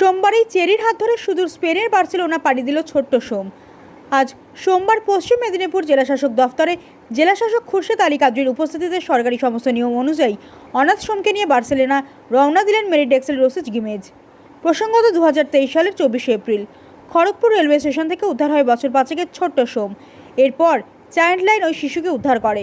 সোমবারই চেরির হাত ধরে সুদূর স্পেনের বার্সেলোনা পাড়ি দিল ছোট্ট সোম। আজ সোমবার পশ্চিম মেদিনীপুর জেলাশাসক দফতরে জেলাশাসক খুরশেদ আলী কাদরির উপস্থিতিতে সরকারি সমস্ত নিয়ম অনুযায়ী অনাথ সোমকে নিয়ে বার্সেলোনা রওনা দিলেন মেরিডেক্সেল রোসেজ গিমেজ। প্রসঙ্গত দু হাজার তেইশ সালের চব্বিশে এপ্রিল, খড়গপুর রেলওয়ে স্টেশন থেকে উদ্ধার হয় বছর পাঁচেকের ছোট্ট সোম। এরপর চাইল্ড লাইন ওই শিশুকে উদ্ধার করে।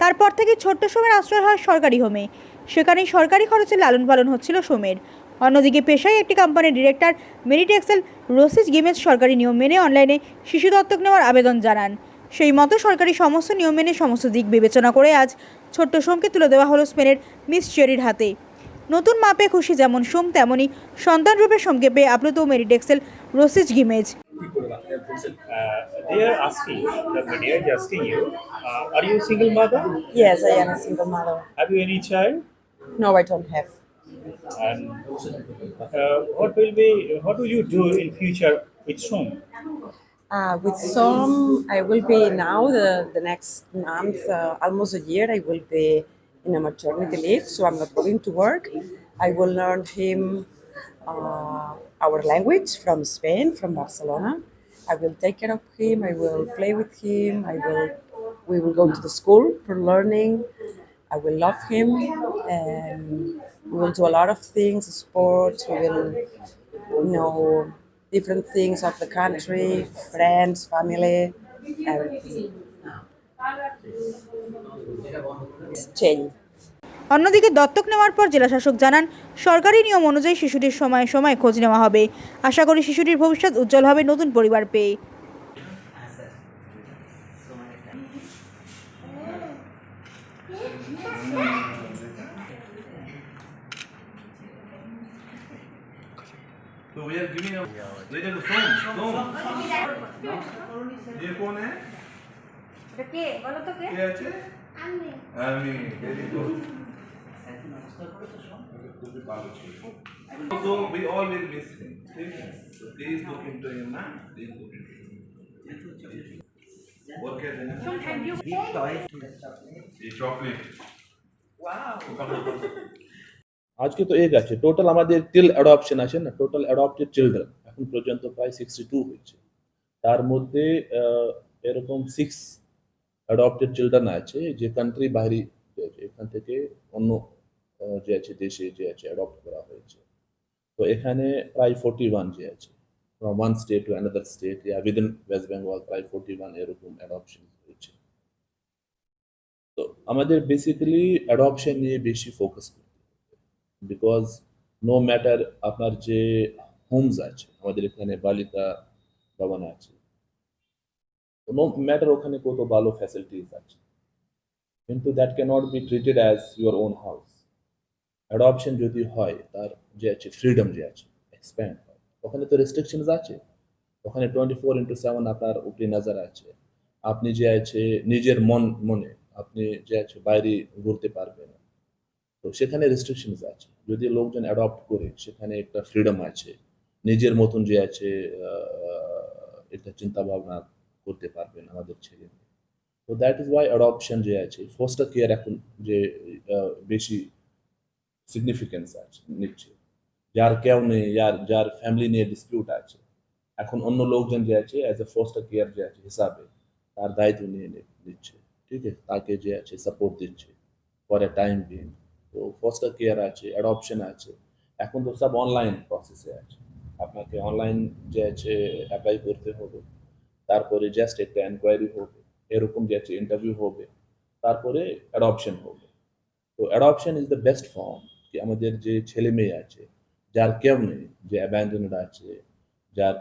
তারপর থেকে ছোট্ট সোমের আশ্রয় হয় সরকারি হোমে। সেখানেই সরকারি খরচে লালন পালন হচ্ছিল সোমের। অন্যদিকে পেশায় একটি কোম্পানির ডিরেক্টর মেরিটেক্সেল রোসিস গিমেজ সরকারি নিয়ম মেনে অনলাইনে শিশু দত্তক নেওয়ার আবেদন জানান সেই মতো সরকারি সমস্ত নিয়ম মেনে সমস্ত দিক বিবেচনা করে আজ ছোট্ট সোমকে তুলে দেওয়া হলো স্পেনের মিস চেরির হাতে নতুন মাপে খুশি যেমন সোম তেমনই সন্তানরূপে সোমকে পেয়ে আপ্লুত মেরিটেক্সেল রোসিস গিমেজ Uh, they are asking, the media is asking you, uh, are you a single mother? Yes, I am a single mother. Have you any child? No, I don't have. And uh, what will be, what will you do in future with Som? Uh, with some, I will be now the, the next month, uh, almost a year, I will be in a maternity leave, so I'm not going to work. I will learn him uh, our language from Spain, from Barcelona. I will take care of him. I will play with him. I will. We will go to the school for learning. I will love him, and we will do a lot of things, sports. We will you know different things of the country, friends, family, everything. It's change. অন্যদিকে দত্তক নেওয়ার পর জেলাশাসক জানান সরকারি নিয়ম অনুযায়ী শিশুটির সময়ে সময়ে খোঁজ নেওয়া হবে আশা করি শিশুটির ভবিষ্যৎ উজ্জ্বল হবে নতুন পরিবার পেয়ে we are giving a wait a phone. Phone. ये कौन है কে বলো তো কে কে আছে আমি very good So we all will miss him. ঠিক আছে? So please look into him না please look into him. Okay then. ये chocolate. আজকে তো এজ আছে। টোটাল আমাদের টিল অ্যাডপশন আছে না? টোটাল অ্যাডপ্টেড চিলড্রেন এখন পর্যন্ত প্রায় সিক্সটি টু হয়েছে। তার মধ্যে এরকম সিক্স অ্যাডপ্টেড চিলড্রেন আছে যে কান্ট্রি বাইরে এখান থেকে অন্য যে আছে দেশে যে আছে অ্যাডপ্ট করা হয়েছে। তো এখানে প্রায় ফোর্টি ওয়ান যে আছে। From one state to another state yeah within West Bengal প্রায় ফোর্টি ওয়ান এরকম অ্যাডপশন হয়েছে। তো আমাদের বেসিক্যালি অ্যাডপশন নিয়ে বেশি ফোকাস করতে বিকজ নো ম্যাটার আপনার যে হোমস আছে, আমাদের এখানে বালিকা ভবন আছে নো ম্যাটার ওখানে কত ভালো ফ্যাসিলিটিস আছে, কিন্তু that can not be treated as your own house adoption যদি হয়, তার যে আছে ফ্রিডম যে আছে এক্সপ্যান্ড হয়। ওখানে তো রেস্ট্রিকশনস আছে। ওখানে টোয়েন্টি ফোর ইন্টু সেভেন আপনার উপরে নজর আছে। আপনি যে আছে, নিজের মন মনে, আপনি যে আছে, বাইরে ঘুরতে পারবেন তো সেখানে রেস্ট্রিকশনস আছে। যদি লোকজন অ্যাডপ্ট করে, সেখানে একটা ফ্রিডম আছে। নিজের মতন যে আছে একটা চিন্তা ভাবনা করতে পারবেন আমাদের ছেলে তো দ্যাট ইজ ওয়াই অ্যাডপশন যে আছে ফোস্টার কেয়ার এখন যে বেশি সিগনিফিকেন্স আছে, নিচ্ছে। যার কেউ নেই, যার যার ফ্যামিলি নিয়ে ডিসপিউট আছে। এখন অন্য লোকজন যে আছে অ্যাজ এ ফোস্টার কেয়ার যে আছে, হিসাবে তার দায়িত্ব নিয়ে নিচ্ছে। ঠিক আছে? তাকে যে আছে সাপোর্ট দিচ্ছে। ফর এ টাইম বিং তো ফস্টার কেয়ার আছে অ্যাডপশন আছে, এখন তো সব অনলাইন প্রসেসে আছে। আপনাকে অনলাইন যে আছে অ্যাপ্লাই করতে হবে, তারপরে জাস্ট একটা এনকোয়ারি হবে, এরকম যে আছে ইন্টারভিউ হবে, তারপরে অ্যাডপশন হবে। তো adoption is the best form কি আমাদের যে ছেলে মেয়ে আছে, যার কেউ নেই, যে অ্যাবান্ডেন্ড আছে, যার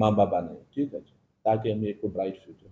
মা বাবা নেই, ঠিক আছে? তাকে আমি একটু ব্রাইট ফিউচার